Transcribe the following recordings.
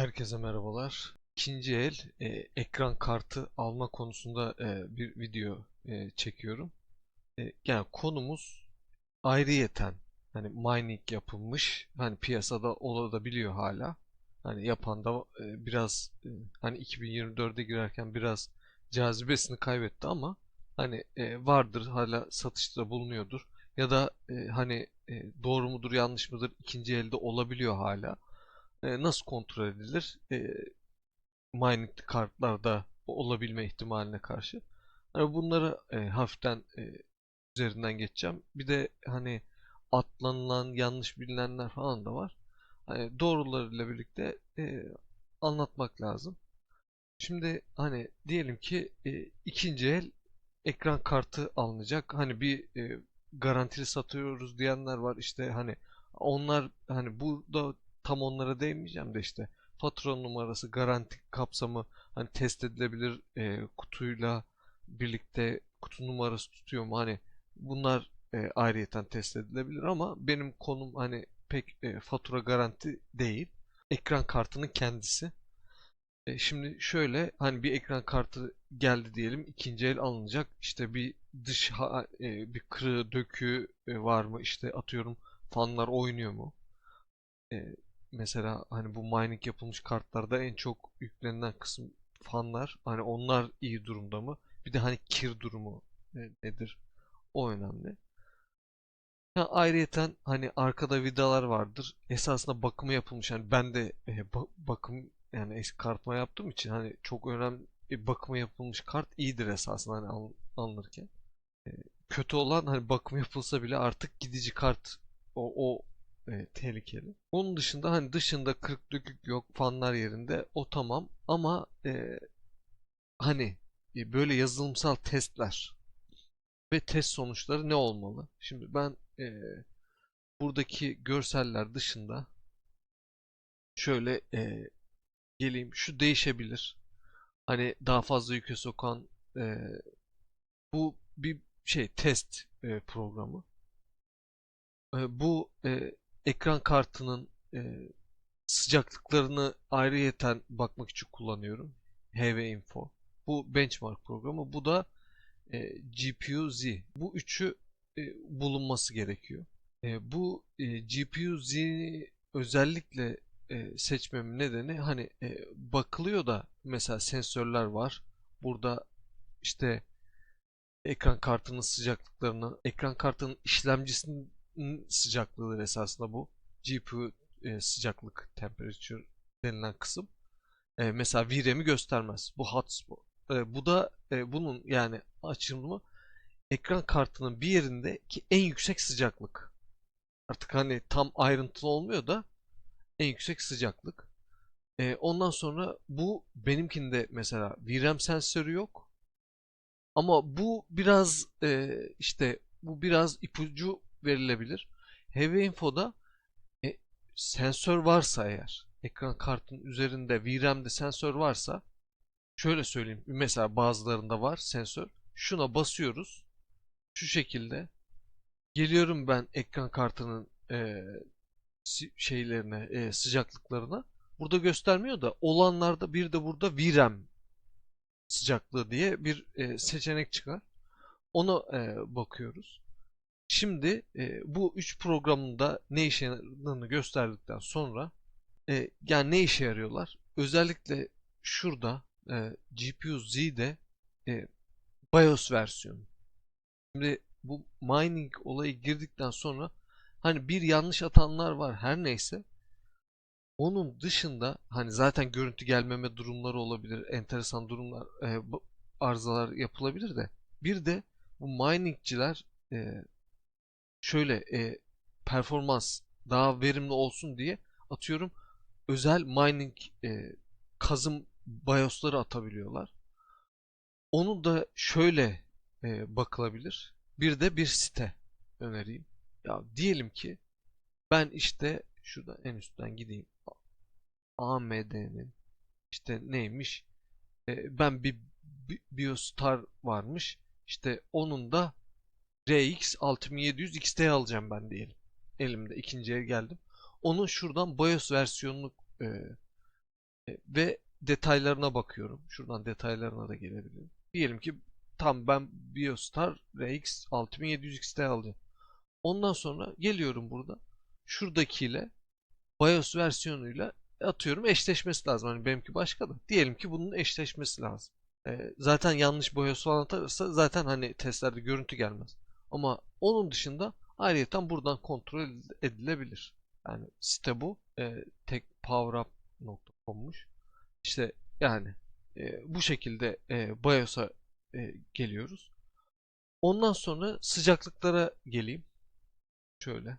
Herkese merhabalar. İkinci el e, ekran kartı alma konusunda e, bir video e, çekiyorum. E, yani konumuz ayrıyeten hani mining yapılmış hani piyasada olabiliyor hala. Hani yapan da e, biraz e, hani 2024'e girerken biraz cazibesini kaybetti ama hani e, vardır hala satışta bulunuyordur ya da e, hani e, doğru mudur yanlış mıdır ikinci elde olabiliyor hala. E, nasıl kontrol edilir? E, mining kartlarda olabilme ihtimaline karşı. Hani bunları e, hafiften e, üzerinden geçeceğim. Bir de hani atlanılan, yanlış bilinenler falan da var. Hani doğrularıyla birlikte e, anlatmak lazım. Şimdi hani diyelim ki e, ikinci el ekran kartı alınacak. Hani bir e, garantili satıyoruz diyenler var. İşte hani onlar hani burada tam onlara değinmeyeceğim de işte fatura numarası, garanti kapsamı hani test edilebilir e, kutuyla birlikte kutu numarası tutuyor mu? Hani bunlar e, ayrıyeten test edilebilir ama benim konum hani pek e, fatura garanti değil. Ekran kartının kendisi. E, şimdi şöyle hani bir ekran kartı geldi diyelim ikinci el alınacak. İşte bir dış ha- e, bir kırığı döküğü e, var mı? İşte atıyorum fanlar oynuyor mu? E, mesela hani bu mining yapılmış kartlarda en çok yüklenilen kısım fanlar. Hani onlar iyi durumda mı? Bir de hani kir durumu e, nedir? O önemli. Ha, ayrıyeten hani arkada vidalar vardır. Esasında bakımı yapılmış. Yani ben de e, ba- bakım yani eski kartma yaptığım için hani çok önemli bir bakımı yapılmış kart iyidir esasında hani al- alınırken. E, kötü olan hani bakım yapılsa bile artık gidici kart o, o e, tehlikeli. Onun dışında hani dışında kırık dökük yok fanlar yerinde o tamam ama e, hani e, böyle yazılımsal testler ve test sonuçları ne olmalı? Şimdi ben e, buradaki görseller dışında şöyle e, geleyim. Şu değişebilir. Hani daha fazla yüke sokan e, bu bir şey test e, programı. E, bu e, ekran kartının e, sıcaklıklarını ayrıyeten bakmak için kullanıyorum. HV Info. Bu benchmark programı. Bu da e, GPU-Z. Bu üçü e, bulunması gerekiyor. E, bu e, GPU-Z'yi özellikle e, seçmemin nedeni hani e, bakılıyor da mesela sensörler var. Burada işte ekran kartının sıcaklıklarını, ekran kartının işlemcisinin sıcaklığıdır esasında bu. GPU e, sıcaklık temperature denilen kısım. E, mesela VRAM'i göstermez. Bu hotspot. E, bu da e, bunun yani açılımı ekran kartının bir yerindeki en yüksek sıcaklık. Artık hani tam ayrıntılı olmuyor da en yüksek sıcaklık. E, ondan sonra bu benimkinde mesela VRAM sensörü yok. Ama bu biraz e, işte bu biraz ipucu verilebilir. Heavy Info'da e, sensör varsa eğer ekran kartının üzerinde VRAM'de sensör varsa şöyle söyleyeyim. Mesela bazılarında var sensör. Şuna basıyoruz. Şu şekilde geliyorum ben ekran kartının e, şeylerine, e, sıcaklıklarına. Burada göstermiyor da olanlarda bir de burada VRAM sıcaklığı diye bir e, seçenek çıkar. Ona e, bakıyoruz. Şimdi e, bu üç programın ne işe yaradığını gösterdikten sonra e, yani ne işe yarıyorlar? Özellikle şurada e, GPU-Z'de e, BIOS versiyonu. Şimdi bu mining olayı girdikten sonra hani bir yanlış atanlar var her neyse. Onun dışında hani zaten görüntü gelmeme durumları olabilir, enteresan durumlar, e, arızalar yapılabilir de. Bir de bu miningciler e, şöyle e, performans daha verimli olsun diye atıyorum özel mining e, kazım BIOS'ları atabiliyorlar. Onu da şöyle e, bakılabilir. Bir de bir site önereyim. Ya diyelim ki ben işte şurada en üstten gideyim. AMD'nin işte neymiş? E, ben bir Bi- BioStar varmış. İşte onun da RX 6700 XT alacağım ben diyelim. Elimde ikinciye geldim. Onun şuradan BIOS versiyonunu e, E, ve detaylarına bakıyorum. Şuradan detaylarına da gelebilirim. Diyelim ki tam ben Biostar RX 6700 XT alacağım. Ondan sonra geliyorum burada. Şuradakiyle BIOS versiyonuyla atıyorum eşleşmesi lazım. Hani benimki başka da. Diyelim ki bunun eşleşmesi lazım. E, zaten yanlış BIOS falan atarsa zaten hani testlerde görüntü gelmez. Ama onun dışında ayrıyeten buradan kontrol edilebilir. Yani site bu. E, tek powerup.com'muş. İşte yani e, bu şekilde e, BIOS'a e, geliyoruz. Ondan sonra sıcaklıklara geleyim. Şöyle.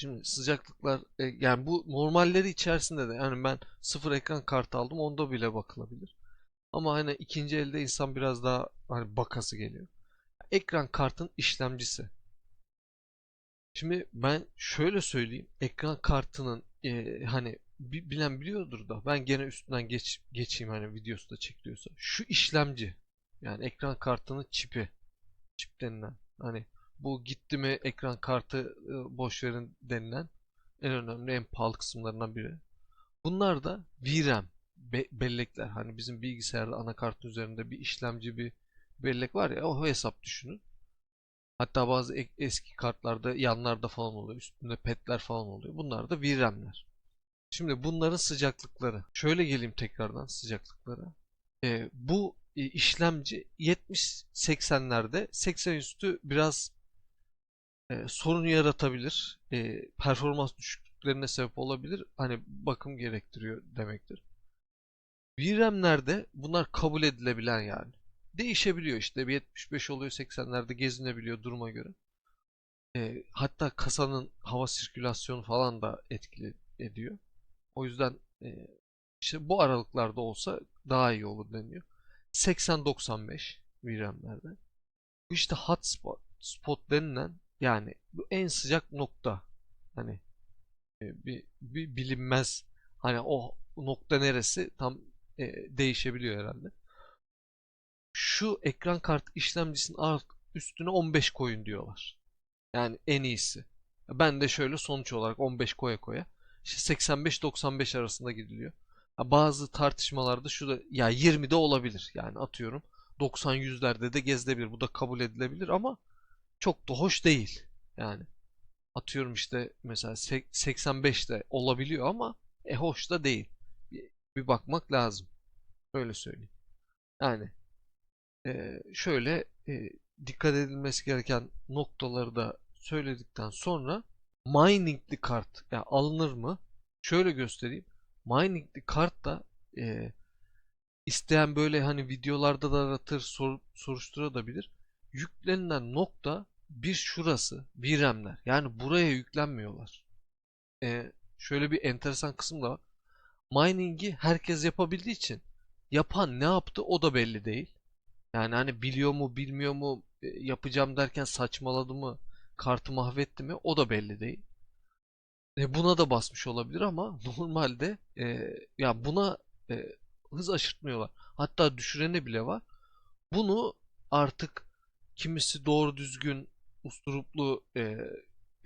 Şimdi sıcaklıklar e, yani bu normalleri içerisinde de yani ben sıfır ekran kartı aldım onda bile bakılabilir. Ama hani ikinci elde insan biraz daha hani bakası geliyor. Ekran kartın işlemcisi. Şimdi ben şöyle söyleyeyim. Ekran kartının e, hani bi- bilen biliyordur da ben gene üstünden geç geçeyim hani videosu da çekiliyorsa. Şu işlemci yani ekran kartının çipi çip denilen hani bu gitti mi ekran kartı e, boş verin denilen en önemli en pahalı kısımlarından biri. Bunlar da VRAM be- bellekler. Hani bizim bilgisayarda anakartın üzerinde bir işlemci bir bellek var ya o hesap düşünün. Hatta bazı eski kartlarda yanlarda falan oluyor. Üstünde petler falan oluyor. Bunlar da VRAM'ler. Şimdi bunların sıcaklıkları. Şöyle geleyim tekrardan sıcaklıklara. Ee, bu e, işlemci 70-80'lerde 80 üstü biraz e, sorun yaratabilir. E, performans düşüklüklerine sebep olabilir. Hani bakım gerektiriyor demektir. VRAM'lerde bunlar kabul edilebilen yani. Değişebiliyor işte. Bir 75 oluyor 80'lerde gezinebiliyor duruma göre. E, hatta kasanın hava sirkülasyonu falan da etkili ediyor. O yüzden e, işte bu aralıklarda olsa daha iyi olur deniyor. 80-95 VRAM'lerde. Bu işte hotspot spot denilen yani bu en sıcak nokta. Hani e, bir, bir bilinmez hani o nokta neresi tam e, değişebiliyor herhalde. Şu ekran kartı işlemcisinin üstüne 15 koyun diyorlar. Yani en iyisi. Ben de şöyle sonuç olarak 15 koya koya işte 85-95 arasında gidiliyor. Bazı tartışmalarda şu da ya 20'de olabilir. Yani atıyorum 90-100'lerde de gezilebilir. Bu da kabul edilebilir ama çok da hoş değil. Yani atıyorum işte mesela 85'te olabiliyor ama e hoş da değil. Bir bakmak lazım. Öyle söyleyeyim. Yani e, şöyle e, dikkat edilmesi gereken noktaları da söyledikten sonra miningli kart yani alınır mı? Şöyle göstereyim. Miningli kart da e, isteyen böyle hani videolarda da aratır sor, soruşturabilir. Yüklenilen nokta bir şurası VRAM'ler. Yani buraya yüklenmiyorlar. E, şöyle bir enteresan kısım da var. Mining'i herkes yapabildiği için yapan ne yaptı o da belli değil. Yani hani biliyor mu bilmiyor mu e, yapacağım derken saçmaladı mı kartı mahvetti mi o da belli değil. E, buna da basmış olabilir ama normalde e, ya buna e, hız aşırtmıyorlar. Hatta düşüreni bile var. Bunu artık kimisi doğru düzgün usturuplu e,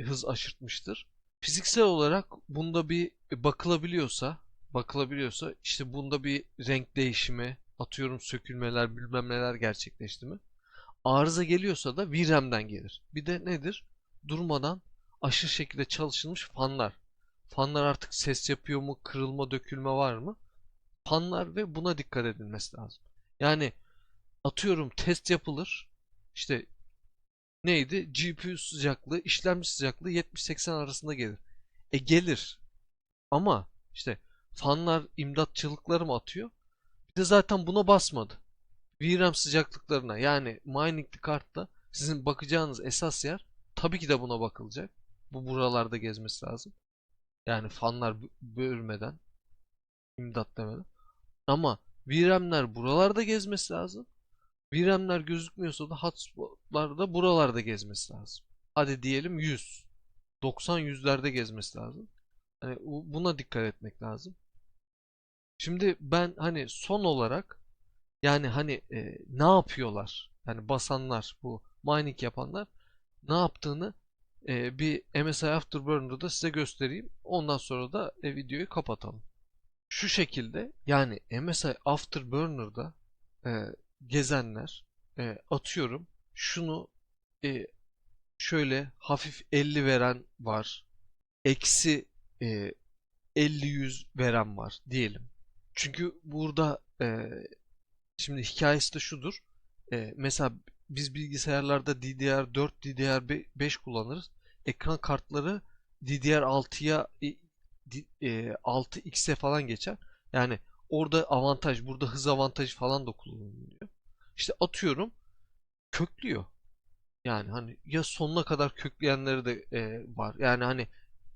hız aşırtmıştır. Fiziksel olarak bunda bir bakılabiliyorsa bakılabiliyorsa işte bunda bir renk değişimi atıyorum sökülmeler bilmem neler gerçekleşti mi? Arıza geliyorsa da VRAM'den gelir. Bir de nedir? Durmadan aşırı şekilde çalışılmış fanlar. Fanlar artık ses yapıyor mu? Kırılma, dökülme var mı? Fanlar ve buna dikkat edilmesi lazım. Yani atıyorum test yapılır. İşte neydi? GPU sıcaklığı, işlemci sıcaklığı 70-80 arasında gelir. E gelir. Ama işte fanlar imdatçılıkları mı atıyor? Bir de zaten buna basmadı. VRAM sıcaklıklarına yani miningli kartta sizin bakacağınız esas yer tabii ki de buna bakılacak. Bu buralarda gezmesi lazım. Yani fanlar bölmeden, imdat demeden. Ama VRAM'ler buralarda gezmesi lazım. VRAM'ler gözükmüyorsa da hotspotlar da buralarda gezmesi lazım. Hadi diyelim 100. 90 yüzlerde gezmesi lazım. Hani buna dikkat etmek lazım. Şimdi ben hani son olarak yani hani e, ne yapıyorlar? Yani basanlar bu mining yapanlar ne yaptığını e, bir MSI Afterburner'da size göstereyim. Ondan sonra da e, videoyu kapatalım. şu şekilde yani MSI Afterburner'da e, gezenler e, atıyorum şunu e, şöyle hafif 50 veren var. Eksi e, 50-100 veren var diyelim. Çünkü burada e, şimdi hikayesi de şudur. E, mesela biz bilgisayarlarda DDR4, DDR5 kullanırız. Ekran kartları DDR6'ya e, di- e, 6x'e falan geçer. Yani orada avantaj, burada hız avantajı falan da kullanılıyor. İşte atıyorum köklüyor. Yani hani ya sonuna kadar kökleyenleri de e, var. Yani hani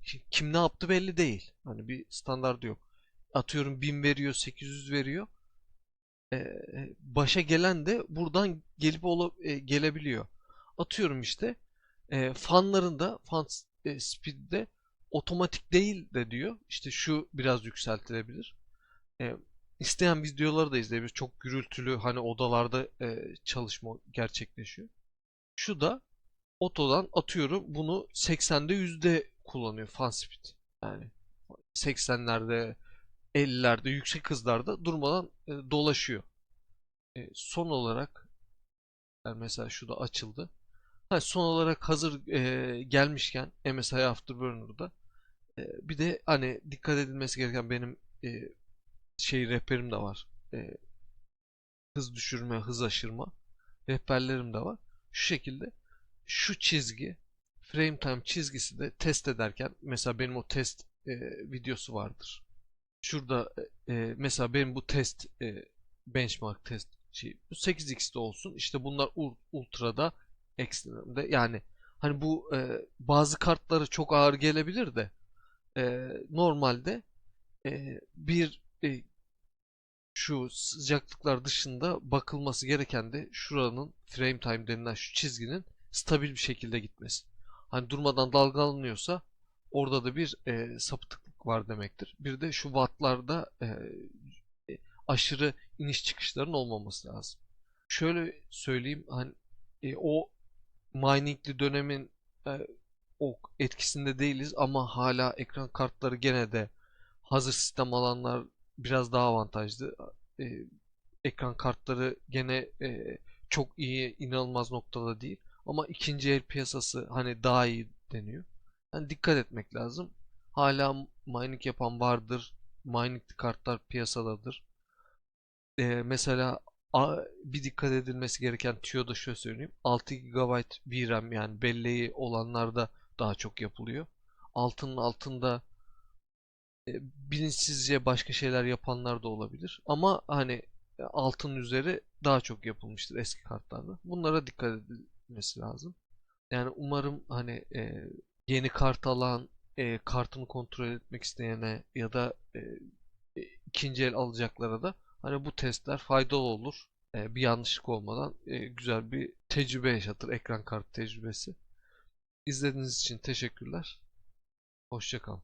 ki- kim ne yaptı belli değil. Hani bir standardı yok. Atıyorum 1000 veriyor, 800 veriyor. E, başa gelen de buradan gelip ola- e, gelebiliyor. Atıyorum işte e, fanların da fan e, speed'de otomatik değil de diyor. İşte şu biraz yükseltilebilir. E, isteyen videoları da izleyebilir. Çok gürültülü hani odalarda e, çalışma gerçekleşiyor. Şu da otodan atıyorum bunu 80'de yüzde kullanıyor fan speed. Yani 80'lerde 50'lerde yüksek hızlarda durmadan e, dolaşıyor. E, son olarak yani mesela şu da açıldı. Ha, son olarak hazır e, gelmişken MSI Afterburner'da e, bir de hani dikkat edilmesi gereken benim e, şey rehberim de var. E, hız düşürme, hız aşırma rehberlerim de var. Şu şekilde şu çizgi frame time çizgisi de test ederken mesela benim o test e, videosu vardır. Şurada e, e, mesela benim bu test e, benchmark test şey bu 8x'te olsun. İşte bunlar ul- ultra'da ekstremde yani hani bu e, bazı kartları çok ağır gelebilir de e, normalde e, bir e, şu sıcaklıklar dışında bakılması gereken de şuranın frame time denilen şu çizginin stabil bir şekilde gitmesi. Hani durmadan dalgalanıyorsa orada da bir e, var demektir. Bir de şu wattlarda e, e, aşırı iniş çıkışların olmaması lazım. Şöyle söyleyeyim hani e, o miningli dönemin e, o etkisinde değiliz ama hala ekran kartları gene de hazır sistem alanlar biraz daha avantajlı. E, ekran kartları gene e, çok iyi, inanılmaz noktada değil. Ama ikinci el piyasası hani daha iyi deniyor. Yani dikkat etmek lazım. Hala mining yapan vardır. Mining kartlar piyasadadır. E, mesela bir dikkat edilmesi gereken tüyo da şöyle söyleyeyim. 6 GB VRAM yani belleği olanlarda daha çok yapılıyor. Altının altında e, bilinçsizce başka şeyler yapanlar da olabilir. Ama hani e, altın üzeri daha çok yapılmıştır eski kartlarda. Bunlara dikkat edilmesi lazım. Yani umarım hani e, yeni kart alan, e, kartını kontrol etmek isteyene ya da e, e, ikinci el alacaklara da hani bu testler faydalı olur. E, bir yanlışlık olmadan e, güzel bir tecrübe yaşatır ekran kartı tecrübesi. İzlediğiniz için teşekkürler. Hoşça kalın.